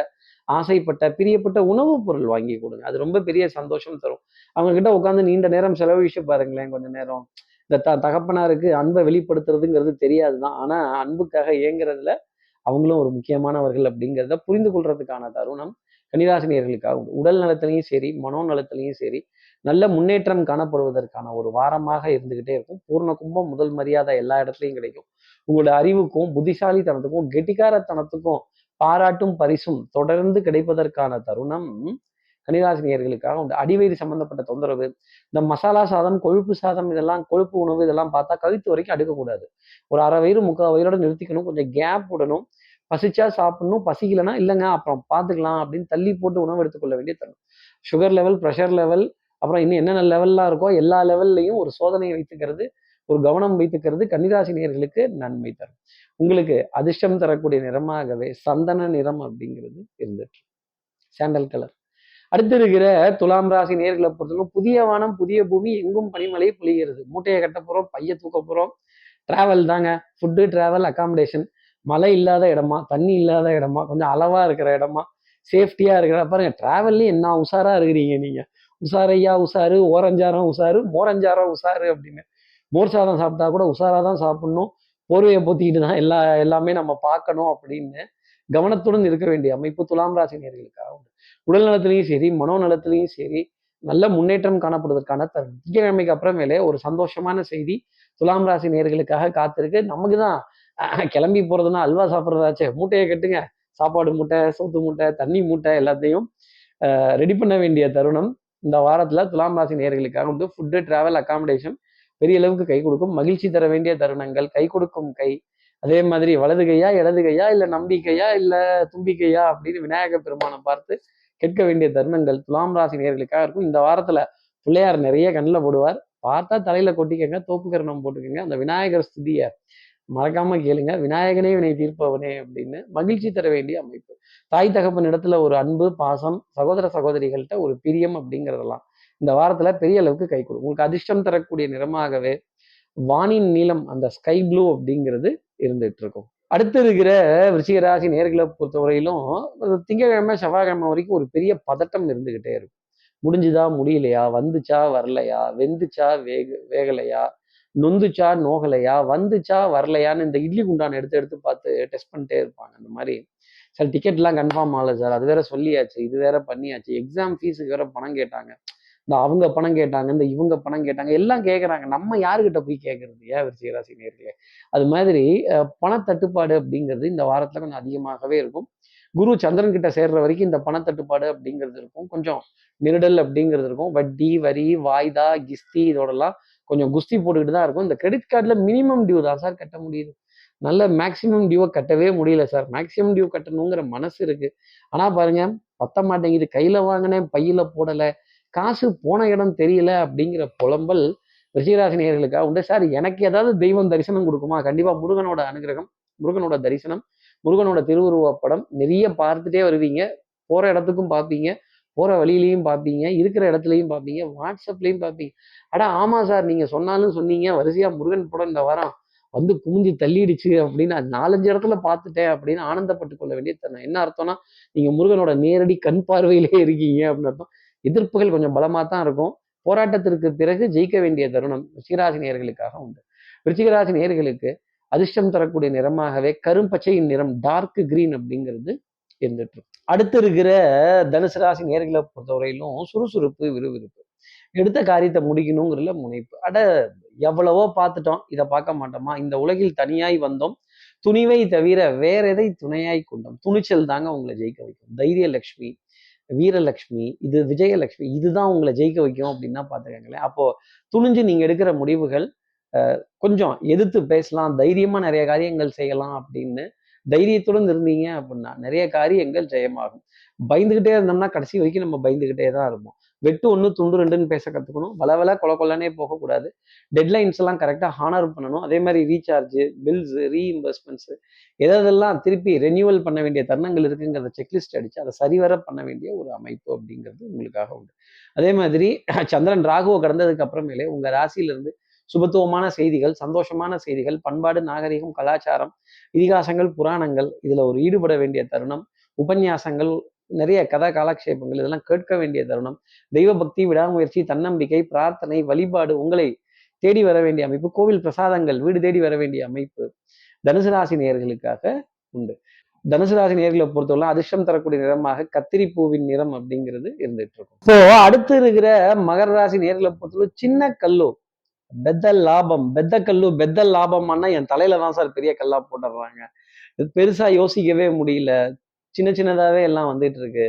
ஆசைப்பட்ட பிரியப்பட்ட உணவுப் பொருள் வாங்கி கொடுங்க. அது ரொம்ப பெரிய சந்தோஷம் தரும். அவங்க கிட்ட உட்காந்து நீண்ட நேரம் செலவழிச்சு பாருங்களேன் கொஞ்ச நேரம். இந்த த தகப்பனாருக்கு அன்பை வெளிப்படுத்துறதுங்கிறது தெரியாது தான் ஆனா அன்புக்காக இயங்குறதுல அவங்களும் ஒரு முக்கியமானவர்கள் அப்படிங்கிறத புரிந்து கொள்றதுக்கான தருணம். கன்னிராசினியர்களுக்காக உண்டு. உடல் நலத்திலையும் சரி மனோ நலத்திலையும் சரி நல்ல முன்னேற்றம் காணப்படுவதற்கான ஒரு வாரமாக இருந்துகிட்டே இருக்கும். பூர்ண கும்பம் முதல் மரியாதை எல்லா இடத்துலையும் கிடைக்கும். உங்களோட அறிவுக்கும் புத்திசாலித்தனத்துக்கும் கெட்டிக்காரத்தனத்துக்கும் பாராட்டும் பரிசும் தொடர்ந்து கிடைப்பதற்கான தருணம் கன்னிராசினியர்களுக்காக உண்டு. அடிவயிறு சம்பந்தப்பட்ட தொந்தரவு இந்த மசாலா சாதம் கொழுப்பு சாதம் இதெல்லாம் கொழுப்பு உணவு இதெல்லாம் பார்த்தா கழுத்து வரைக்கும் அடுக்கக்கூடாது. ஒரு அரை வயிறு முக்கால் வயிறோட நிறுத்திக்கணும். கொஞ்சம் கேப் விடணும். பசிச்சா சாப்பிடணும் பசிக்கலன்னா இல்லைங்க அப்புறம் பார்த்துக்கலாம் அப்படின்னு தள்ளி போட்டு உணவு எடுத்துக்கொள்ள வேண்டிய தருணம். சுகர் லெவல் ப்ரெஷர் லெவல் அப்புறம் இன்னும் என்னென்ன லெவல்லாம் இருக்கோ எல்லா லெவல்லையும் ஒரு சோதனையை வைத்துக்கிறது ஒரு கவனம் வைத்துக்கிறது கன்னிராசி நேர்களுக்கு நன்மை தரும். உங்களுக்கு அதிர்ஷ்டம் தரக்கூடிய நிறமாகவே சந்தன நிறம் அப்படிங்கிறது இருந்துட்டு சாண்டல் கலர் அடுத்து இருக்கிற துலாம் ராசி நேர்களை பொறுத்தவரைக்கும் புதிய வானம் புதிய பூமி எங்கும் பனிமலை பொழிகிறது. மூட்டையை கட்ட போகிறோம் பைய தூக்க போகிறோம் டிராவல் தாங்க. ஃபுட்டு டிராவல் அகாமடேஷன் மழை இல்லாத இடமா தண்ணி இல்லாத இடமா கொஞ்சம் அளவா இருக்கிற இடமா சேஃப்டியா இருக்கிற பாருங்க டிராவல்லையும் என்ன உஷாரா இருக்கிறீங்க நீங்க. உஷாரையா உஷாரு ஓரஞ்சாரம் உஷாரு மோரஞ்சாரம் உஷாரு அப்படின்னு. மோர் சாதம் சாப்பிட்டா கூட உஷாரா தான் சாப்பிடணும். போர்வையை பொத்திக்கிட்டு தான் எல்லா எல்லாமே நம்ம பார்க்கணும் அப்படின்னு கவனத்துடன் இருக்க வேண்டிய அமைப்பு துலாம் ராசி நேர்களுக்காக உண்டு. உடல் நலத்திலையும் சரி மனோ நலத்திலையும் சரி நல்ல முன்னேற்றம் காணப்படுவதற்கான தருணம். திங்கட்கிழமைக்கு அப்புறமேலே ஒரு சந்தோஷமான செய்தி துலாம் ராசி நேர்களுக்காக காத்திருக்கு. நமக்கு தான் கிளம்பி போறதுன்னா அல்வா சாப்பிட்றதாச்சே. மூட்டையை கட்டுங்க. சாப்பாடு மூட்டை சோத்து மூட்டை தண்ணி மூட்டை எல்லாத்தையும் ரெடி பண்ண வேண்டிய தருணம் இந்த வாரத்துல துலாம் ராசி நேர்களுக்காக உண்டு. ஃபுட்டு டிராவல் அகாமடேஷன் பெரிய அளவுக்கு கை கொடுக்கும். மகிழ்ச்சி தர வேண்டிய தருணங்கள் கை கொடுக்கும் கை. அதே மாதிரி வலது கையா இடது கையா இல்லை நம்பிக்கையா இல்லை தும்பிக்கையா அப்படின்னு விநாயக பெருமானை பார்த்து கேட்க வேண்டிய தருணங்கள் துலாம் ராசி நேர்களுக்காக இருக்கும். இந்த வாரத்துல பிள்ளையார் நிறைய கண்ணில் போடுவார். பார்த்தா தலையில கொட்டிக்கங்க தோப்பு கரணம் போட்டுக்கோங்க. அந்த விநாயகர் ஸ்துதியை மறக்காம கேளுங்க. விநாயகனே வினை தீர்ப்பவனே அப்படின்னு மகிழ்ச்சி தர வேண்டிய அமைப்பு. தாய் தகப்பன் இடத்துல ஒரு அன்பு பாசம் சகோதர சகோதரிகள்கிட்ட ஒரு பிரியம் அப்படிங்கிறதெல்லாம் இந்த வாரத்துல பெரிய அளவுக்கு கை கொடுக்கும் உங்களுக்கு அதிர்ஷ்டம் தரக்கூடிய நிறமாகவே வானின் நீளம் அந்த ஸ்கை ப்ளூ அப்படிங்கிறது இருந்துட்டு இருக்கும். அடுத்து இருக்கிற விருச்சிகராசி நேர்களை பொறுத்தவரையிலும் ஒரு செவ்வாய்க்கிழமை வரைக்கும் ஒரு பெரிய பதட்டம் இருந்துகிட்டே இருக்கும். முடிஞ்சுதா முடியலையா வந்துச்சா வரலையா வெந்துச்சா வேக வேகலையா நொந்துச்சா நோகலையா வந்துச்சா வரலையான்னு இந்த இட்லி குண்டான எடுத்து எடுத்து பார்த்து டெஸ்ட் பண்ணிட்டே இருப்பாங்க. அந்த மாதிரி. சார் டிக்கெட்லாம் கன்ஃபார்ம் ஆகல சார். அது வேற சொல்லியாச்சு. இது வேற பண்ணியாச்சு. எக்ஸாம் ஃபீஸுக்கு வேற பணம் கேட்டாங்க. இந்த அவங்க பணம் கேட்டாங்க இந்த இவங்க பணம் கேட்டாங்க எல்லாம் கேட்குறாங்க நம்ம யாருக்கிட்ட போய் கேட்கறது ஏன் விருச்சிகராசி நேர்களே? அது மாதிரி பணத்தட்டுப்பாடு அப்படிங்கிறது இந்த வாரத்தில் கொஞ்சம் அதிகமாகவே இருக்கும். குரு சந்திரன் கிட்ட சேர்ற வரைக்கும் இந்த பணத்தட்டுப்பாடு அப்படிங்கிறது இருக்கும். கொஞ்சம் நெருடல் அப்படிங்கிறது இருக்கும். வட்டி வரி வாய்தா கிஸ்தி இதோடலாம் கொஞ்சம் குஸ்தி போட்டுக்கிட்டு தான் இருக்கும். இந்த கிரெடிட் கார்டில் மினிமம் டியூ தான் சார் கட்ட முடியுது. நல்ல மேக்ஸிமம் டியூவை கட்டவே முடியல சார். மேக்ஸிமம் டியூ கட்டணுங்கிற மனசு இருக்கு. ஆனால் பாருங்க பத்த மாட்டேங்குது. கையில் வாங்கினேன் பையில் போடலை. காசு போன இடம் தெரியல அப்படிங்கிற புலம்பல் ரிஷிராசினியர்களுக்காக உண்டு? சார் எனக்கு ஏதாவது தெய்வம் தரிசனம் கொடுக்குமா? கண்டிப்பாக முருகனோட அனுகிரகம் முருகனோட தரிசனம் முருகனோட திருவுருவப்படம் நிறைய பார்த்துட்டே வருவீங்க. போகிற இடத்துக்கும் பார்ப்பீங்க. போற வழியிலையும் பார்ப்பீங்க இருக்கிற இடத்துலையும் பார்ப்பீங்க வாட்ஸ்அப்லையும் பார்ப்பீங்க அடா ஆமா சார் நீங்க சொன்னாலும் சொன்னீங்க வரிசையா முருகன் படம் இந்த வாரம் வந்து குமிஞ்சு தள்ளிடுச்சு அப்படின்னு நாலஞ்சு இடத்துல பார்த்துட்டேன் அப்படின்னு ஆனந்தப்பட்டு கொள்ள வேண்டிய தருணம். என்ன அர்த்தம்னா நீங்க முருகனோட நேரடி கண் பார்வையிலே இருக்கீங்க அப்படின்னு அர்த்தம். எதிர்ப்புகள் கொஞ்சம் பலமா தான் இருக்கும். போராட்டத்திற்கு பிறகு ஜெயிக்க வேண்டிய தருணம் ரிச்சிகராசி நேயர்களுக்காக உண்டு. ரிச்சிகராசி நேயர்களுக்கு அதிர்ஷ்டம் தரக்கூடிய நிறமாகவே கரும்பச்சையின் நிறம் டார்க் கிரீன் அப்படிங்கிறது இருந்துட்டு அடுத்து இருக்கிற தனுசு ராசி நேர்களை பொறுத்தவரையிலும் சுறுசுறுப்பு விறுவிறுப்பு. எடுத்த காரியத்தை முடிக்கணுங்கிறதுல முனைப்பு. அட எவ்வளவோ பார்த்துட்டோம் இதை பார்க்க மாட்டோமா? இந்த உலகில் தனியாய் வந்தோம். துணிவை தவிர வேற எதை துணையாய் கொண்டோம்? துணிச்சல் தாங்க உங்களை ஜெயிக்க வைக்கும். தைரிய லட்சுமி வீரலட்சுமி இது விஜயலட்சுமி இதுதான் உங்களை ஜெயிக்க வைக்கும் அப்படின்னா பார்த்துக்கங்களேன் அப்போ துணிஞ்சு நீங்க எடுக்கிற முடிவுகள் கொஞ்சம் எதிர்த்து பேசலாம் தைரியமா நிறைய காரியங்கள் செய்யலாம் அப்படின்னு தைரியத்துடன் இருந்தீங்க அப்படின்னா நிறைய காரியங்கள் ஜெயமாகும். பயந்துகிட்டே இருந்தோம்னா கடைசி வரைக்கும் நம்ம பயந்துகிட்டே தான் இருப்போம். வெட்டு ஒன்று துண்டு ரெண்டுன்னு பேச கற்றுக்கணும் வள வள கொல கொலனே போகக்கூடாது. டெட்லைன்ஸ் எல்லாம் கரெக்டாக ஹானர் பண்ணணும். அதே மாதிரி ரீசார்ஜு பில்ஸ் ரீஇம்பர்ஸ்மெண்ட்ஸு எதெல்லாம் திருப்பி ரெனியூவல் பண்ண வேண்டிய தருணங்கள் இருக்குங்கிறத செக்லிஸ்ட் அடிச்சு அதை சரிவர பண்ண வேண்டிய ஒரு அமைப்பு அப்படிங்கிறது உங்களுக்காக உண்டு. அதே மாதிரி சந்திரன் ராகுவை கடந்ததுக்கு அப்புறமேலே உங்கள் ராசியிலிருந்து சுபத்துவமான செய்திகள் சந்தோஷமான செய்திகள் பண்பாடு நாகரிகம் கலாச்சாரம் இதிகாசங்கள் புராணங்கள் இதுல ஒரு ஈடுபட வேண்டிய தருணம் உபன்யாசங்கள் நிறைய கதா காலக்ஷேபங்கள் இதெல்லாம் கேட்க வேண்டிய தருணம் தெய்வ பக்தி விடாமுயற்சி தன்னம்பிக்கை பிரார்த்தனை வழிபாடு உங்களை தேடி வர வேண்டிய அமைப்பு கோவில் பிரசாதங்கள் வீடு தேடி வர வேண்டிய அமைப்பு தனுசு ராசி நேர்களுக்காக உண்டு. தனுசு ராசி நேர்களை பொறுத்தவரை அதிர்ஷ்டம் தரக்கூடிய நிறமாக கத்திரிப்பூவின் நிறம் அப்படிங்கிறது இருந்துட்டு இருக்கும். ஸோ அடுத்து இருக்கிற மகர ராசி நேர்களை பொறுத்தவரை சின்ன கல்லூர் பெத்த லாபம் பெத்த கல்லு பெத்த லாபம்னா என் தலையில தான் சார் பெரிய கல்லா போட்டுடுறாங்க. இது பெருசா யோசிக்கவே முடியல. சின்ன சின்னதாவே எல்லாம் வந்துட்டு இருக்கு.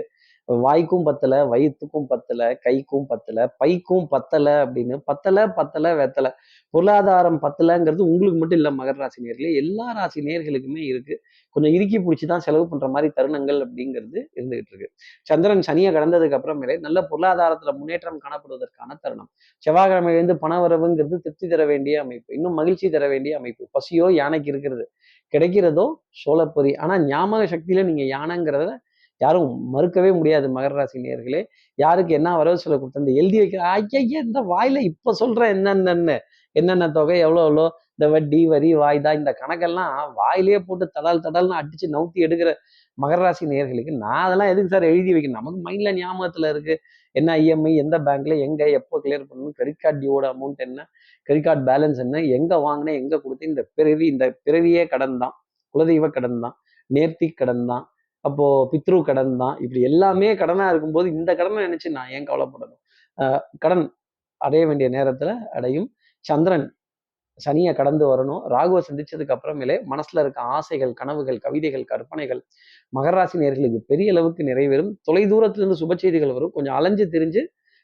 வாய்க்கும் பத்தல வயிற்றுக்கும் பத்தல கைக்கும் பத்தல பைக்கும் பத்தல அப்படின்னு பத்தல பத்தல வெத்தல. பொருளாதாரம் பத்தலைங்கிறது உங்களுக்கு மட்டும் இல்லை மகர ராசி நேர்களே எல்லா ராசி நேர்களுக்குமே இருக்கு. கொஞ்சம் இறுக்கி பிடிச்சி தான் செலவு பண்ற மாதிரி தருணங்கள் அப்படிங்கிறது இருந்துகிட்டு இருக்கு. சந்திரன் சனியை கடந்ததுக்கு அப்புறமேலே நல்ல பொருளாதாரத்துல முன்னேற்றம் காணப்படுவதற்கான தருணம். செவ்வாய்க்கிழமை எழுந்து பண வரவுங்கிறது திருப்தி தர வேண்டிய அமைப்பு. இன்னும் மகிழ்ச்சி தர வேண்டிய அமைப்பு. பசியோ யானைக்கு இருக்கிறது. கிடைக்கிறதோ சோழப்பொறி. ஆனா ஞாபக சக்தியில நீங்க யானைங்கிறத யாரும் மறுக்கவே முடியாது மகர ராசி நேர்களே யாருக்கு என்ன வரவு செலவு கொடுத்து எழுதி வைக்கிற ஐயா இந்த வாயில இப்ப சொல்றேன் என்னென்னு என்னென்ன தொகை எவ்வளோ எவ்வளோ இந்த வட்டி வரி வாய்தா இந்த கணக்கெல்லாம் வாயிலேயே போட்டு தடால் தடால்னு அடிச்சு நவுத்தி எடுக்கிற மகர ராசி நேர்களுக்கு நான் அதெல்லாம் எதுக்கு சார் எழுதி வைக்கணும்? நமக்கு மைண்ட்ல ஞாபகத்துல இருக்கு. என்ன இஎம்ஐ எந்த பேங்க்ல எங்க எப்போ கிளியர் பண்ணணும்? Credit card due date amount என்ன? கிரெடிட் கார்டு பேலன்ஸ் என்ன? எங்க வாங்கினேன்? எங்க கொடுத்தேன்? இந்த பிறவி இந்த பிறவியே கடன் தான் குலதெய்வ கடன் தான் நேர்த்தி கடன் தான் அப்போ பித்ரு கடன் தான் இப்படி எல்லாமே கடனா இருக்கும்போது இந்த கடனை நினைச்சு நான் ஏன் கவலைப்படணும்? கடன் அடைய வேண்டிய நேரத்துல அடையும். சந்திரன் சனியை கடந்து வரணும். ராகுவை சந்திச்சதுக்கு அப்புறமேலே மனசுல இருக்க ஆசைகள் கனவுகள் கவிதைகள் கற்பனைகள் மகராசி நேர்களுக்கு பெரிய அளவுக்கு நிறைவேறும். தொலை தூரத்துல இருந்து சுப செய்திகள் வரும். கொஞ்சம் அலைஞ்சு திரிஞ்சு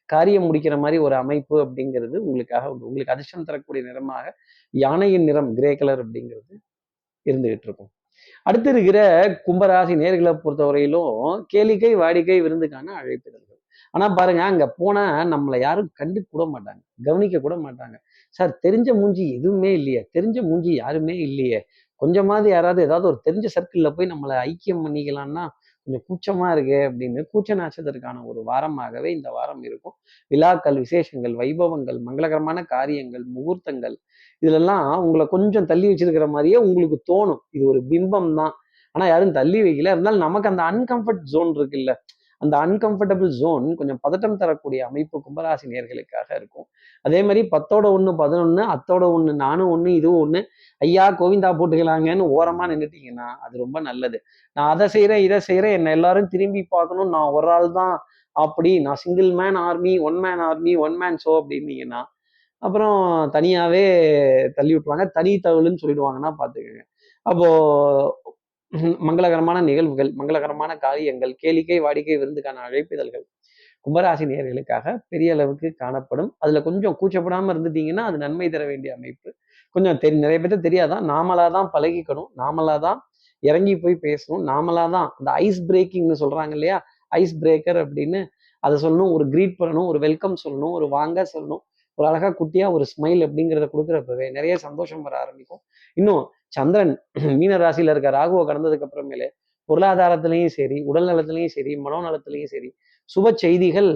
காரியம் முடிக்கிற மாதிரி ஒரு அமைப்பு அப்படிங்கிறது உங்களுக்காக உண்டு. உங்களுக்கு அதிர்ஷ்டம் தரக்கூடிய நிறமாக யானையின் நிறம் கிரே கலர் அப்படிங்கிறது இருந்துகிட்டு இருக்கும். அடுத்து இருக்கிற கும்பராசி நேர்களை பொறுத்தவரையிலும் கேளிக்கை வாடிக்கை விருந்துக்கான அழைப்பிதழ்கள். ஆனா பாருங்க அங்க போனா நம்மளை யாரும் கண்டு கூட மாட்டாங்க. கவனிக்க கூட மாட்டாங்க. சார் தெரிஞ்ச மூஞ்சி எதுவுமே இல்லையே. தெரிஞ்ச மூஞ்சி யாருமே இல்லையே. கொஞ்சமாவது யாராவது ஏதாவது ஒரு தெரிஞ்ச சர்க்கிளில் போய் நம்மளை ஐக்கியம் பண்ணிக்கலாம்னா கொஞ்சம் கூச்சமாக இருக்கே அப்படின்னு கூச்ச நாச்சதற்கான ஒரு வாரமாகவே இந்த வாரம் இருக்கும். விழாக்கள் விசேஷங்கள் வைபவங்கள் மங்களகரமான காரியங்கள் முகூர்த்தங்கள் இதிலெல்லாம் உங்களை கொஞ்சம் தள்ளி வச்சிருக்கிற மாதிரியே உங்களுக்கு தோணும். இது ஒரு பிம்பம் தான். ஆனால் யாரும் தள்ளி வைக்கல. இருந்தாலும் நமக்கு அந்த அன்கம்ஃபர்ட் ஜோன் இருக்குல்ல. அந்த அன்கம்ஃபர்டபுள் ஜோன் கொஞ்சம் பதட்டம் தரக்கூடிய அமைப்பு கும்பராசி நேர்களுக்காக இருக்கும். அதே மாதிரி பத்தோட ஒன்று பதினொன்று அத்தோட ஒன்று நானும் ஒன்று இதுவும் ஒன்று ஐயா கோவிந்தா போட்டுக்கலாங்கன்னு ஓரமாக நின்றுட்டீங்கன்னா அது ரொம்ப நல்லது. நான் அதை செய்கிறேன் இதை செய்கிறேன் என்னை எல்லாரும் திரும்பி பார்க்கணும். நான் ஒரு ஆள் தான் அப்படி நான் single man army one man army one man show அப்படின்னீங்கன்னா அப்புறம் தனியாகவே தள்ளி விட்டுருவாங்க. தனி தகவல்னு சொல்லிடுவாங்கன்னா பார்த்துக்கோங்க. அப்போது மங்களகரமான நிகழ்வுகள் மங்களகரமான காரியங்கள் கேளிக்கை வாடிக்கை விருந்துக்கான அழைப்பிதழ்கள் கும்பராசி நேர்களுக்காக பெரிய அளவுக்கு காணப்படும். அதுல கொஞ்சம் கூச்சப்படாம இருந்துட்டீங்கன்னா அது நன்மை தர வேண்டிய அமைப்பு. கொஞ்சம் தெரி நிறைய பேர்த்து தெரியாதான் நாமளா தான் பழகிக்கணும். நாமளா தான் இறங்கி போய் பேசணும். நாமளா தான் அந்த ஐஸ் பிரேக்கிங்னு சொல்றாங்க இல்லையா? ஐஸ் பிரேக்கர் அப்படின்னு அதை சொல்லணும். ஒரு க்ரீட் பண்ணணும். ஒரு வெல்கம் சொல்லணும். ஒரு வாங்க சொல்லணும். ஒரு அழகா குட்டியா ஒரு ஸ்மைல் அப்படிங்கிறத கொடுக்குறப்பவே நிறைய சந்தோஷம் வர ஆரம்பிக்கும். இன்னும் சந்திரன் (clears throat) மீன ராசியில இருக்க ராகுவை கடந்ததுக்கு அப்புறமேலே பொருளாதாரத்திலையும் சரி உடல் நலத்திலையும் சரி மனோநலத்திலையும் சரி சுப செய்திகள்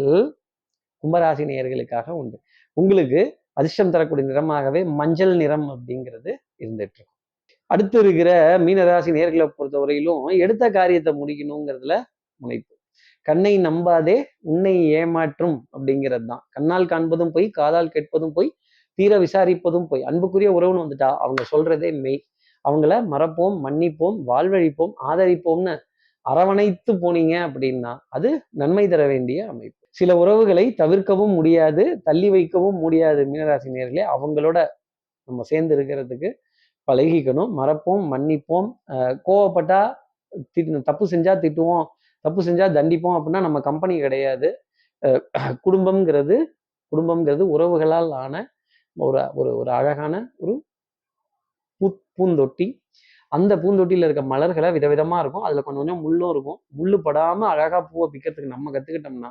கும்பராசி நேயர்களுக்காக உண்டு. உங்களுக்கு அதிர்ஷ்டம் தரக்கூடிய நிறமாகவே மஞ்சள் நிறம் அப்படிங்கிறது இருந்துட்டு இருக்கும். அடுத்து இருக்கிற மீனராசி நேர்களை பொறுத்தவரையிலும் எடுத்த காரியத்தை முடிக்கணுங்கிறதுல முனைப்பு. கண்ணை நம்பாதே உன்னை ஏமாற்றும் அப்படிங்கிறது தான் கண்ணால் காண்பதும் போய் காதால் கேட்பதும் போய் தீர விசாரிப்பதும் போய். அன்புக்குரிய உறவுன்னு வந்துட்டா அவங்க சொல்றதே மெய். அவங்கள மறப்போம் மன்னிப்போம் வாழ்வழிப்போம் ஆதரிப்போம்னு அரவணைத்து போனீங்க அப்படின்னா அது நன்மை தர வேண்டிய அமைப்பு. சில உறவுகளை தவிர்க்கவும் முடியாது தள்ளி வைக்கவும் முடியாது மீனராசி நேர்களே. அவங்களோட நம்ம சேர்ந்து இருக்கிறதுக்கு பழகிக்கணும். மறப்போம் மன்னிப்போம். கோவப்பட்டா திட்டு தப்பு செஞ்சா திட்டுவோம். தப்பு செஞ்சா தண்டிப்போம் அப்படின்னா நம்ம கம்பெனி கிடையாது. குடும்பம்ங்கிறது குடும்பம்ங்கிறது உறவுகளால் ஆன ஒரு ஒரு ஒரு அழகான ஒரு பூ பூந்தொட்டி. அந்த பூந்தொட்டியில் இருக்க மலர்களை விதவிதமா இருக்கும். அதுல கொஞ்சம் கொஞ்சம் முள்ளும் இருக்கும். முள்ளு படாம அழகா பூவை பிக்கிறதுக்கு நம்ம கத்துக்கிட்டோம்னா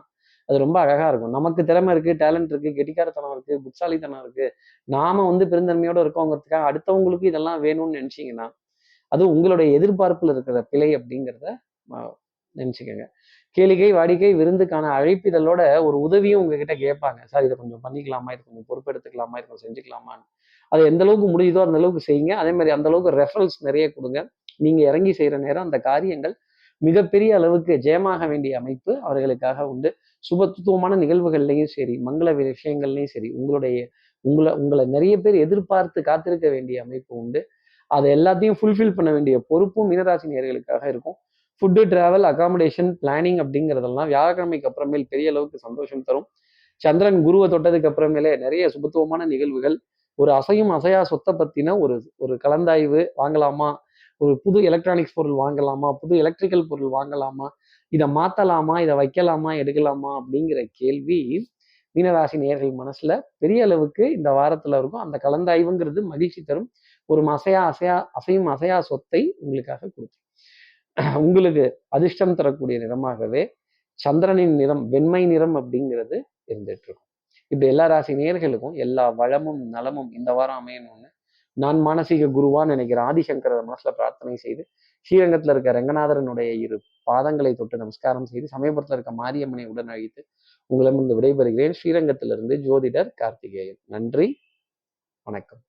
அது ரொம்ப அழகா இருக்கும். நமக்கு திறமை இருக்கு டேலண்ட் இருக்கு கெட்டிக்காரத்தனம் இருக்கு புத்தாலித்தனம் இருக்கு. நாம வந்து பெருந்தன்மையோட இருக்கோங்கிறதுக்காக அடுத்தவங்களுக்கு இதெல்லாம் வேணும்னு நினைச்சீங்கன்னா அது உங்களுடைய எதிர்பார்ப்புல இருக்கிற பிழை அப்படிங்கிறத நினச்சிக்கோங்க. கேளிக்கை வாடிக்கை விருந்துக்கான அழைப்பிதழோட ஒரு உதவியும் உங்ககிட்ட கேட்பாங்க. சார் இதை கொஞ்சம் பண்ணிக்கலாமா? இது கொஞ்சம் பொறுப்பெடுத்துக்கலாமா? இது கொஞ்சம் செஞ்சுக்கலாமான்னு? அது எந்த அளவுக்கு முடியுதோ அந்த அளவுக்கு செய்யுங்க. அதே மாதிரி அந்த அளவுக்கு ரெஃபரன்ஸ் நிறைய கொடுங்க. நீங்க இறங்கி செய்யற நேரம் அந்த காரியங்கள் மிகப்பெரிய அளவுக்கு ஜெயமாக வேண்டிய அமைப்பு அவர்களுக்காக உண்டு. சுபத்துவமான நிகழ்வுகள்லையும் சரி மங்கள விஷயங்கள்லையும் சரி உங்களுடைய உங்களை உங்களை நிறைய பேர் எதிர்பார்த்து காத்திருக்க வேண்டிய அமைப்பு உண்டு. அதை எல்லாத்தையும் ஃபுல்ஃபில் பண்ண வேண்டிய பொறுப்பும் மீனராசி நேர்களுக்காக இருக்கும். ஃபுட்டு டிராவல் அகாமடேஷன் பிளானிங் அப்படிங்கிறதெல்லாம் வியாழக்கிழமைக்கு அப்புறமேல் பெரிய அளவுக்கு சந்தோஷம் தரும். சந்திரன் குருவை தொட்டதுக்கு அப்புறமேலே நிறைய சுபத்துவமான நிகழ்வுகள். ஒரு அசையும் அசையா சொத்தை பற்றின ஒரு ஒரு கலந்தாய்வு வாங்கலாமா? ஒரு புது எலக்ட்ரானிக்ஸ் பொருள் வாங்கலாமா? புது எலக்ட்ரிக்கல் பொருள் வாங்கலாமா? இதை மாற்றலாமா இதை வைக்கலாமா? எடுக்கலாமா? அப்படிங்கிற கேள்வி மீனராசி நேர்கள் மனசுல பெரிய அளவுக்கு இந்த வாரத்துல இருக்கும். அந்த கலந்தாய்வுங்கிறது மகிழ்ச்சி தரும். ஒரு அசையா அசையா அசையும் அசையா சொத்தை உங்களுக்காக கொடுக்கும். (clears throat) உங்களுக்கு அதிர்ஷ்டம் தரக்கூடிய நிறமாகவே சந்திரனின் நிறம் வெண்மை நிறம் அப்படிங்கிறது இருந்துட்டு இருக்கும் இப்படி எல்லா ராசி நேர்களுக்கும் எல்லா வளமும் நலமும் இந்த வாரம் அமையணும்னு நான் மானசீக குருவா நினைக்கிற ஆதிசங்கரர் மனசுல பிரார்த்தனை செய்து ஸ்ரீரங்கத்துல இருக்க ரங்கநாதரனுடைய இரு பாதங்களை தொட்டு நமஸ்காரம் செய்து சமயபுரத்துல இருக்க மாரியம்மனை உடன் அழைத்து உங்களிடமிருந்து விடைபெறுகிறேன். ஸ்ரீரங்கத்திலிருந்து ஜோதிடர் கார்த்திகேயன். நன்றி. வணக்கம்.